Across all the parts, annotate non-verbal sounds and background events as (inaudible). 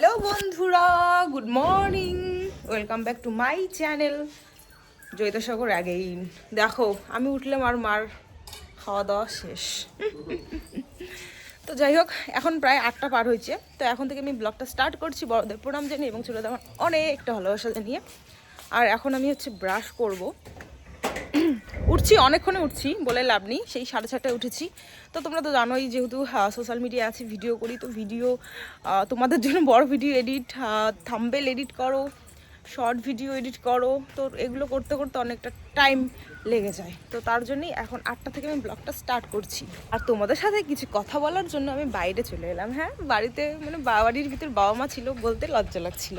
Hello বন্ধুরা, good morning. Welcome back to my channel. জৈতসাগর again দেখো, আমি উঠলাম আর মার খাওয়া দাওয়া শেষ। তো যাই হোক, এখন প্রায় আটটা পার হয়েছে। তো এখন থেকে আমি ব্লগটা স্টার্ট করছি বড়দের প্রণাম জানিয়ে এবং ছোটোদের আমার অনেকটা ভালোবাসা জানিয়ে। আর এখন আমি হচ্ছে ব্রাশ করব। উঠছি, অনেকক্ষণে উঠছি, বলে লাভ নেই, সেই সাড়ে ছটায় উঠেছি। তো তোমরা তো জানোই যেহেতু সোশ্যাল মিডিয়া আছে ভিডিও করি, তো ভিডিও তোমাদের জন্য বড় ভিডিও এডিট থাম্বেল এডিট করো শর্ট ভিডিও এডিট করো, তো এগুলো করতে করতে অনেকটা টাইম লেগে যায়। তো তার জন্যই এখন আটটা থেকে আমি ব্লগটা স্টার্ট করছি। আর তোমাদের সাথে কিছু কথা বলার জন্য আমি বাইরে চলে এলাম হ্যাঁ? বাড়িতে মানে বাড়ির ভিতর বাবা মা ছিল বলতে লজ্জা লাগছিল।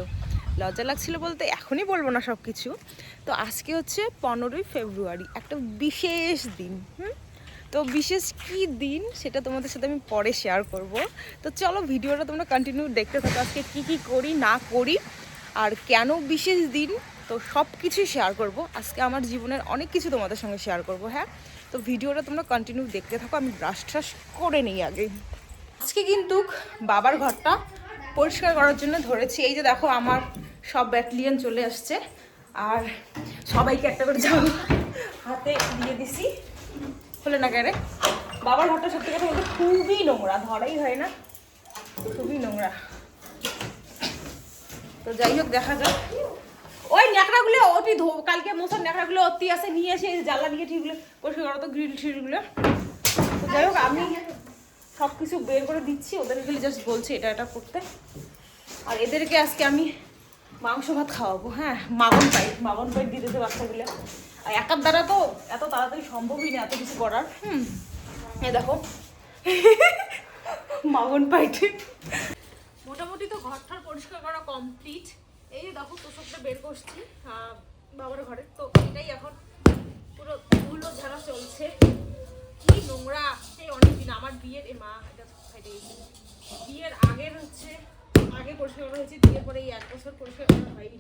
লজ্জা লাগছিল বলতে এখনই বলব না সব কিছু তো আজকে হচ্ছে পনেরোই ফেব্রুয়ারি, একটা বিশেষ দিন, হুম? তো বিশেষ কি দিন সেটা তোমাদের সাথে আমি পরে শেয়ার করব। তো চলো ভিডিওটা তোমরা কন্টিনিউ দেখতে থাকো, আজকে কী কী করি, না করি, আর কেন বিশেষ দিন, তো সব কিছুই শেয়ার করব। আজকে আমার জীবনের অনেক কিছু তোমাদের সঙ্গে শেয়ার করব হ্যাঁ? তো ভিডিওটা তোমরা কন্টিনিউ দেখতে থাকো, আমি ব্রাশ ট্রাশ করে নিই আগে। আজকে কিন্তু বাবার ঘরটা পরিষ্কার করার জন্য ধরেছি। এই যে দেখো আমার সব ব্যাটালিয়ন চলে আসছে। আর সবাইকে একটা করে যাও হাতে দিয়ে দিছি। হলে না কেন বাবার ঘরটা সত্যি কথা বলতে খুবই নোংরা ধরাই হয় না। খুবই নোংরা। তো যাই হোক, দেখা যাক। ওই ন্যাকড়াগুলো অতি ধো, কালকে মশার ন্যাকড়াগুলো অতি আছে, নিয়ে এসে জ্বালা নিয়ে ঠিকগুলো পরিষ্কার করো তো, গ্রিল ট্রিলগুলো তো যাই হোক, আমি সব কিছু বের করে দিচ্ছি, ওদেরকে জাস্ট বলছি এটা এটা করতে। আর এদেরকে আজকে আমি মাংস ভাত খাওয়াবো হ্যাঁ? মাগন পাইট মাগন পাইট দিতে বাচ্চাগুলো। আর একার দ্বারা তো এত তাড়াতাড়ি সম্ভবই না, এত কিছু করার। হুম। এ দেখো। মাগন পাইট। মোটামুটি তো ঘরটার পরিষ্কার করা কমপ্লিট এই যে দেখো, তোষকটা বের করছি বাবার ঘরে। তো এটাই এখন পুরো ধুলো ঝাড়া চলছে। কি নোংরা, সেই অনেকদিন আমার বিয়ের এ মা এটা বিয়ের আগের হচ্ছে আগে পরিষ্কার করা হয়েছে বিয়ের পরে এই এক বছর পরিষ্কার করা হয়নি।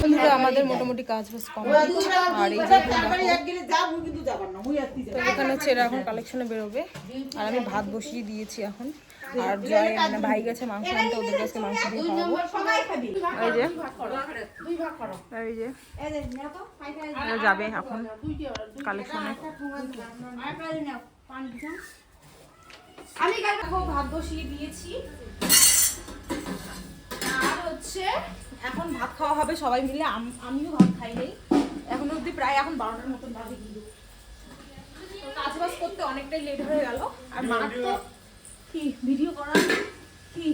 বন্ধুরা আমাদের মোটামুটি কাজ বাজ কমপ্লিট। আর এই এখানে হচ্ছে এরা এখন কালেকশনে বেরোবে। আর আমি ভাত বসিয়ে দিয়েছি এখন। আর জয় মানে ভাই গেছে মাংস আনতে ওদের কাছে মাংস দিয়ে খাওয়াবো এই যে। এই যে। যাবে এখন কালেকশনে আমি দেখো ভাত বসিয়ে দিয়েছি। আর হচ্ছে এখন ভাত খাওয়া হবে সবাই মিলে। আমিও ভাত খাই নেই। এখন অবধি প্রায় এখন বারোটার মতন বাজে কিন্তু। কাজ বাজ করতে অনেকটাই লেট হয়ে গেল। আর মার তো কি ভিডিও করা? কি?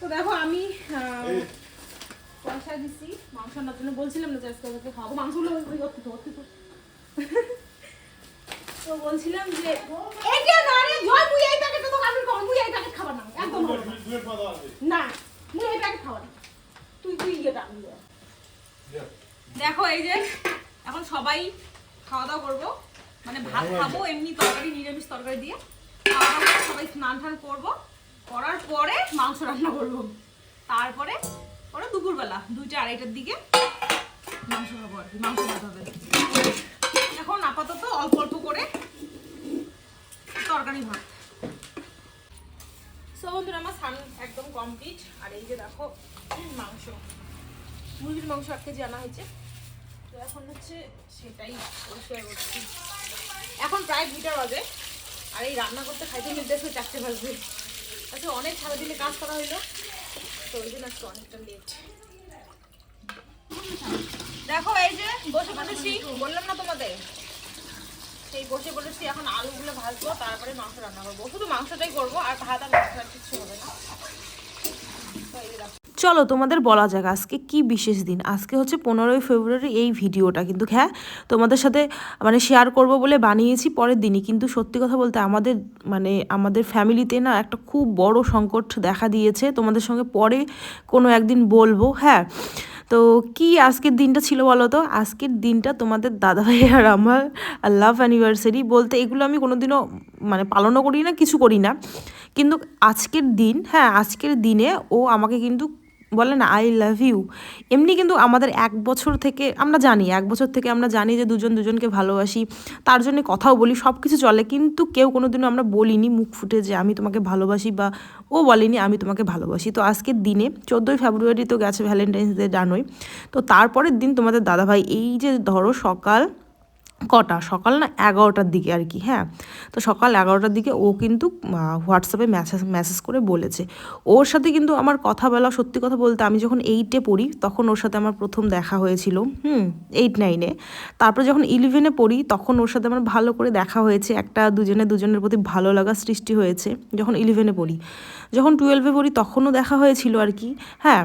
তো দেখো আমি আহ, পয়সা দিছি মাংস আনার জন্য বলছিলাম না যে আজকে খাব মাংসগুলো তো বলছিলাম যে এই যে না রে জয় মুই এই প্যাকেটটা তো আমি কম মুই এই প্যাকেট খাবার না একদম না। না মুই এই প্যাকেট খাবার না। তুই তুই দেখো। এই যে এখন সবাই খাওয়া দাওয়া করব। মানে ভাত খাব এমনি তরকারি নিরামিষ তরকারি দিয়ে। খাওয়া দাওয়া সবাই স্নান টান করব। করার পরে মাংস রান্না করব। তারপরে পরে দুপুরবেলা, দুইটা আড়াইটার দিকে মাংস খাব আর কি, মাংস ভাত হবে। এখন আপাতত অল্প অল্প করে তরকারি ভাত। সো বন্ধুরা, আমার স্নান একদম কমপ্লিট আর এই যে দেখো, মাংস। মুরগির মাংস এক কেজি আনা হয়েছে। তো এখন হচ্ছে সেটাই পরিষ্কার করছি এখন প্রায় দুইটা বাজে। আর এই রান্না করতে খাইতে নির্দেশ চারটে বাজবে। আচ্ছা অনেক সারাদিনে কাজ করা হইল। ওই জন্য আজকে অনেকটা লেট দেখো, এই যে বসে পড়েছি বললাম না তোমাদের? সেই বসে পড়েছি এখন আলুগুলো ভাজবো, তারপরে মাংস রান্না করব। শুধু মাংসটাই করব, আর ভাত আর মাংস আর কিছু হবে না। চলো তোমাদের বলা যাক আজকে কি বিশেষ দিন? আজকে হচ্ছে পনেরোই ফেব্রুয়ারি এই ভিডিওটা কিন্তু হ্যাঁ তোমাদের সাথে মানে শেয়ার করব বলে বানিয়েছি পরের দিনই। কিন্তু সত্যি কথা বলতে আমাদের মানে আমাদের ফ্যামিলিতে না একটা খুব বড় সংকট দেখা দিয়েছে। তোমাদের সঙ্গে পরে কোনো একদিন বলব হ্যাঁ। তো কি আজকের দিনটা ছিল বলো তো? আজকের দিনটা তোমাদের দাদাভাই আর আমার লাভ অ্যানিভার্সারি বলতে এগুলো আমি কোনোদিনও মানে পালনও করি না, কিছু করি না। কিন্তু আজকের দিন হ্যাঁ আজকের দিনে ও আমাকে কিন্তু বলে না আই লাভ ইউ এমনি কিন্তু আমাদের এক বছর থেকে, আমরা জানি, এক বছর থেকে আমরা জানি যে দুজন দুজনকে ভালোবাসি, তার জন্য কথাও বলি সব কিছু চলে, কিন্তু কেউ কোনো দিনও আমরা বলিনি, মুখ ফুটে যে আমি তোমাকে ভালোবাসি বা ও বলেনি, আমি তোমাকে ভালোবাসি। তো আজকের দিনে চোদ্দোই ফেব্রুয়ারি তো গেছে ভ্যালেন্টাইন্স ডে জানোই তো তারপরের দিন তোমাদের দাদাভাই, এই যে ধরো সকাল কটা? সকাল না এগারোটার দিকে আর কি হ্যাঁ? তো সকাল এগারোটার দিকে ও কিন্তু হোয়াটসঅ্যাপে মেসেজ মেসেজ করে বলেছে। ওর সাথে কিন্তু আমার কথা বলা, সত্যি কথা বলতে আমি যখন এইটে পড়ি, তখন ওর সাথে আমার প্রথম দেখা হয়েছিল, হুম এইট নাইনে তারপরে যখন ইলেভেনে পড়ি, তখন ওর সাথে আমার ভালো করে দেখা হয়েছে। একটা দুজনে দুজনের প্রতি ভালো লাগা সৃষ্টি হয়েছে যখন ইলেভেনে পড়ি। যখন টুয়েলভে পড়ি, তখনও দেখা হয়েছিল আর কি হ্যাঁ?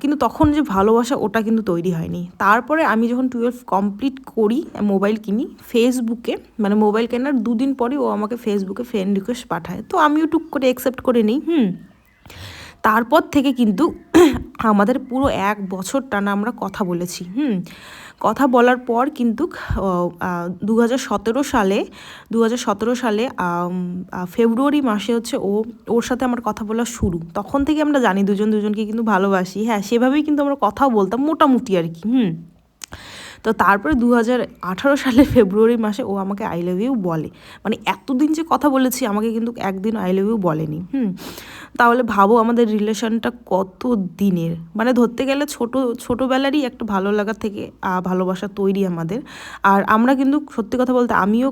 কিন্তু তখন যে ভালোবাসা, ওটা কিন্তু তৈরি হয়নি। তারপরে আমি যখন টুয়েলভ কমপ্লিট করি মোবাইল কিনি ফেসবুকে মানে মোবাইল কেনার দুদিন পরে ও আমাকে ফেসবুকে ফ্রেন্ড রিকোয়েস্ট পাঠায়। তো আমিও টুক করে অ্যাকসেপ্ট করে নিই, হুম। তারপর থেকে কিন্তু (clears throat) আমাদের পুরো এক বছর টানা আমরা কথা বলেছি, হুম। কথা বলার পর কিন্তু দু হাজার সতেরো সালে দু হাজার সতেরো সালে ফেব্রুয়ারি মাসে হচ্ছে ও, ওর সাথে আমার কথা বলা শুরু। তখন থেকে আমরা জানি দুজন দুজনকে কিন্তু ভালোবাসি। হ্যাঁ সেভাবেই কিন্তু আমরা কথাও বলতাম, মোটামুটি আর কি, হুম। তো তারপরে দু হাজার আঠারো সালে ফেব্রুয়ারি মাসে ও আমাকে আই লাভ ইউ বলে। মানে এতদিন যে কথা বলেছি, আমাকে কিন্তু একদিন আই লাভ ইউ বলেনি। হুম? তাহলে ভাবো আমাদের রিলেশনটা কত দিনের? মানে ধরতে গেলে ছোটো, ছোটোবেলারই একটা ভালো লাগা থেকে ভালোবাসা তৈরি আমাদের। আর আমরা কিন্তু সত্যি কথা বলতে আমিও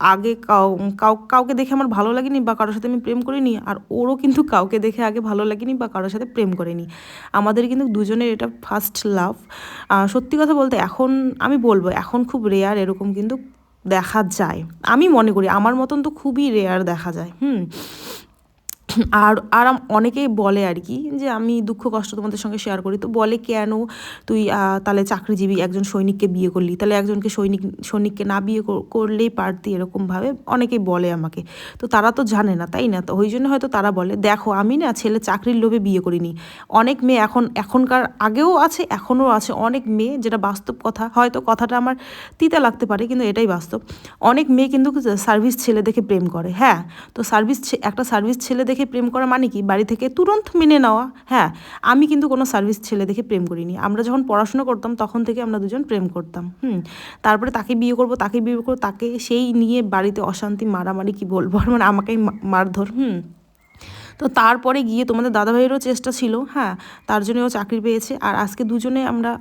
আগে কাউ কাউ, কাউকে দেখে আমার ভালো লাগেনি বা কারোর সাথে আমি প্রেম করিনি, আর ওরও কিন্তু কাউকে দেখে আগে ভালো লাগেনি বা কারোর সাথে প্রেম করেনি। আমাদের কিন্তু দুজনের এটা ফার্স্ট লাভ সত্যি কথা বলতে এখন আমি বলব, এখন খুব রেয়ার এরকম কিন্তু দেখা যায়। আমি মনে করি, আমার মতন তো খুবই রেয়ার দেখা যায়, হুম? আর আর অনেকেই বলে আর কি যে আমি দুঃখ কষ্ট তোমাদের সঙ্গে শেয়ার করি। তো বলে কেন তুই তাহলে চাকরিজীবী একজন সৈনিককে বিয়ে করলি? তাহলে একজনকে সৈনিক, সৈনিককে না বিয়ে করলেই পারতি এরকমভাবে অনেকেই বলে আমাকে। তো তারা তো জানে না, তাই না? তো ওই জন্য হয়তো তারা বলে, দেখো, আমি না ছেলে চাকরির লোভে বিয়ে করিনি। অনেক মেয়ে এখন, এখনকার আগেও আছে, এখনও আছে। অনেক মেয়ে, যেটা বাস্তব কথা, হয়তো কথাটা আমার তিতা লাগতে পারে, কিন্তু এটাই বাস্তব। অনেক মেয়ে কিন্তু সার্ভিস ছেলে দেখে প্রেম করে। হ্যাঁ তো সার্ভিস একটা সার্ভিস ছেলে দেখে প্রেম করা মানে কি? বাড়ি থেকে তুরন্ত মেনে নেওয়া। হ্যাঁ আমি কিন্তু কোনো সার্ভিস ছেলে দেখে প্রেম করিনি। আমরা যখন পড়াশোনা করতাম, তখন থেকে আমরা দুজন প্রেম করতাম। হুম, তারপরে তাকে বিয়ে করব, তাকে বিয়ে করব, তাকে সেই নিয়ে বাড়িতে অশান্তি, মারামারি কি বলব? আর মানে আমাকেই মা- মারধর, হুম। তো তারপরে গিয়ে তোমাদের দাদাভাইয়েরও চেষ্টা ছিল হ্যাঁ তার জন্য ও চাকরি পেয়েছে। আর আজকে দুজনে আমরা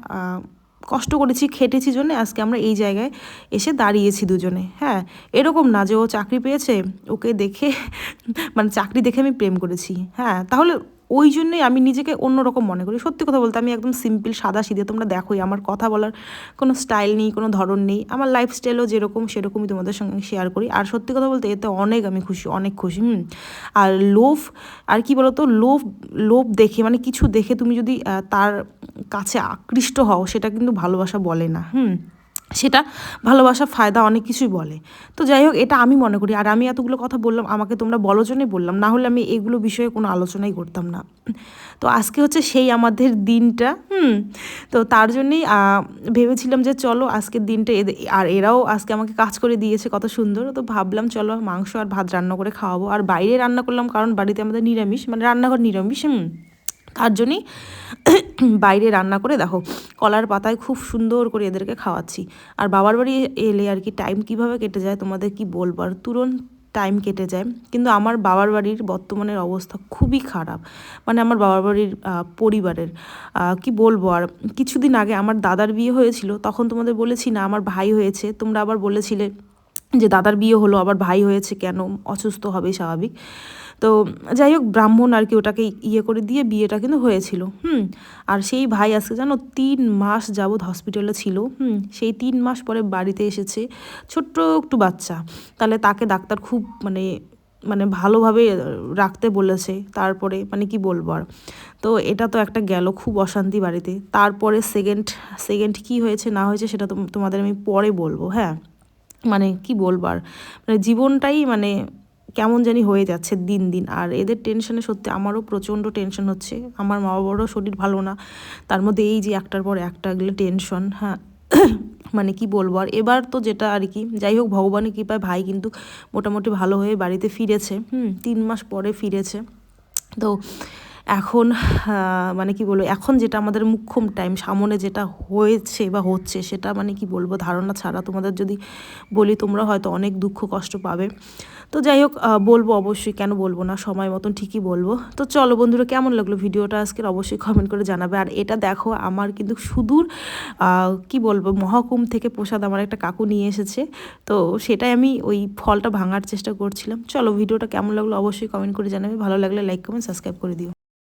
কষ্ট করেছি, খেটেছি জন্য আজকে আমরা এই জায়গায় এসে দাঁড়িয়েছি দুজনে। হ্যাঁ এরকম না যে ও চাকরি পেয়েছে, ওকে দেখে মানে চাকরি দেখে আমি প্রেম করেছি। হ্যাঁ তাহলে ওই জন্যই আমি নিজেকে অন্যরকম মনে করি। সত্যি কথা বলতে আমি একদম সিম্পল সাদা সিধে তোমরা দেখোই। আমার কথা বলার কোনো স্টাইল নেই, কোনো ধরন নেই। আমার লাইফস্টাইলও যেরকম, সেরকমই তোমাদের সঙ্গে শেয়ার করি। আর সত্যি কথা বলতে এতে অনেক আমি খুশি, অনেক খুশি, হুম? আর লোভ আর কি বলতো? লোভ লোভ দেখে মানে কিছু দেখে তুমি যদি তার কাছে আকৃষ্ট হও, সেটা কিন্তু ভালোবাসা বলে না, হুম? সেটা ভালোবাসা ফায়দা অনেক কিছুই বলে। তো যাই হোক, এটা আমি মনে করি। আর আমি এতগুলো কথা বললাম, আমাকে তোমরা বলো জন্যই বললাম। না হলে আমি এগুলো বিষয়ে কোনো আলোচনাই করতাম না। তো আজকে হচ্ছে সেই আমাদের দিনটা, হুম? তো তার জন্যই ভেবেছিলাম যে চলো আজকের দিনটা আর এরাও আজকে আমাকে কাজ করে দিয়েছে, কত সুন্দর। তো ভাবলাম চলো মাংস আর ভাত রান্না করে খাওয়াবো। আর বাইরে রান্না করলাম কারণ বাড়িতে আমাদের নিরামিষ মানে রান্নাঘর নিরামিষ, হুম? তার জন্যই (clears throat) বাইরে রান্না করে দেখো, কলার পাতায় খুব সুন্দর করে এদেরকে খাওয়াচ্ছি। আর বাবার বাড়ি এলে আর কি টাইম কীভাবে কেটে যায় তোমাদের কি বলব? আর টাইম কেটে যায়। কিন্তু আমার বাবার বাড়ির বর্তমানের অবস্থা খুবই খারাপ। মানে আমার বাবার বাড়ির পরিবারের কি বলব? আর কিছুদিন আগে আমার দাদার বিয়ে হয়েছিল, তখন তোমাদের বলেছি না, আমার ভাই হয়েছে। তোমরা আবার বলেছিলে যে দাদার বিয়ে হলো, আবার ভাই হয়েছে কেন? অসুস্থ হবে স্বাভাবিক। তো যাই হোক, ব্রাহ্মণ আর কি ওটাকে ইয়ে করে দিয়ে বিয়েটা কিন্তু হয়েছিল, হুম। আর সেই ভাই আজকে জানো তিন মাস যাবৎ হসপিটালে ছিল, হুম। সেই তিন মাস পরে বাড়িতে এসেছে ছোট্ট একটু বাচ্চা। তাহলে তাকে ডাক্তার খুব মানে মানে ভালোভাবে রাখতে বলেছে, তারপরে মানে কি বলব আর। তো এটা তো একটা গেল খুব অশান্তি বাড়িতে। তারপরে সেকেন্ড সেকেন্ড কি হয়েছে, না হয়েছে সেটা তো তোমাদের আমি পরে বলব হ্যাঁ। মানে কি বলব আর মানে জীবনটাই মানে কেমন জানি হয়ে যাচ্ছে দিন দিন। আর এদের টেনশনে সত্যি আমারও প্রচণ্ড টেনশন হচ্ছে। আমার মা বাবারও শরীর ভালো না। তার মধ্যে এই যে একটার পর একটা এগুলো টেনশন হ্যাঁ। (coughs) মানে কি বলব? আর এবার তো যেটা আর কি, যাই হোক ভগবানের কৃপায় ভাই কিন্তু মোটামুটি ভালো হয়ে বাড়িতে ফিরেছে, হুম, তিন মাস পরে ফিরেছে। তো এখন মানে কি বলব? এখন যেটা আমাদের মুখ্যম টাইম সামনে যেটা হয়েছে বা হচ্ছে সেটা মানে কি বলব? ধারণা ছাড়া তোমাদের যদি বলি, তোমরা হয়তো অনেক দুঃখ কষ্ট পাবে। তো যাই হোক বলব অবশ্যই কেন বলব না, সময় মতন ঠিকই বলব। তো চলো বন্ধুরা, কেমন লাগল ভিডিওটা আজকের অবশ্যই কমেন্ট করে জানাবে। আর এটা দেখো, আমার কিন্তু সুদূর কি বলব মহাকুম থেকে প্রসাদ আমার একটা কাকু নিয়ে এসেছে। তো সেটাই আমি ওই ফলটা ভাঙার চেষ্টা করছিলাম। চলো ভিডিওটা কেমন লাগল অবশ্যই কমেন্ট করে জানাবে। ভালো লাগলে লাইক কমেন্ট সাবস্ক্রাইব করে দিও।